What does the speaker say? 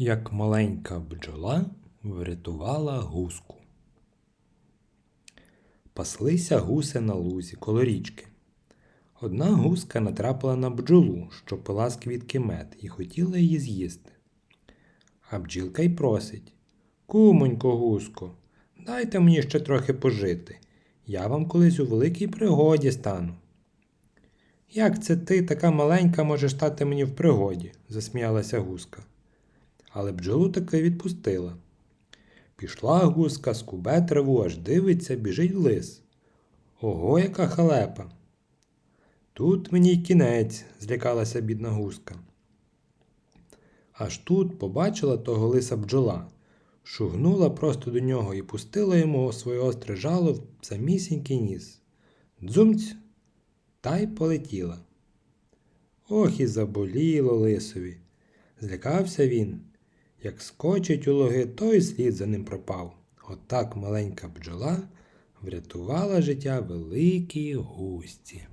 як маленька бджола врятувала гуску. Паслися гуси на лузі коло річки. Одна гуска натрапила на бджолу, що пила з квітки мед, і хотіла її з'їсти. А бджілка й просить Кумонько, гуско, дайте мені ще трохи пожити. Я вам колись у великій пригоді стану. Як це ти, така маленька, можеш стати мені в пригоді? засміялася гуска. Але бджолу таки відпустила. Пішла гуска, скубе траву, аж дивиться, біжить лис. Ого, яка халепа. Тут мені й кінець, злякалася бідна гуска. Аж тут побачила того лиса бджола, шугнула просто до нього і пустила йому своє остре жало в самісінький ніс. Дзумць та й полетіла. Ох і заболіло лисові. Злякався він. Як скочить у логи, то й слід за ним пропав. Отак маленька бджола врятувала життя великій густі.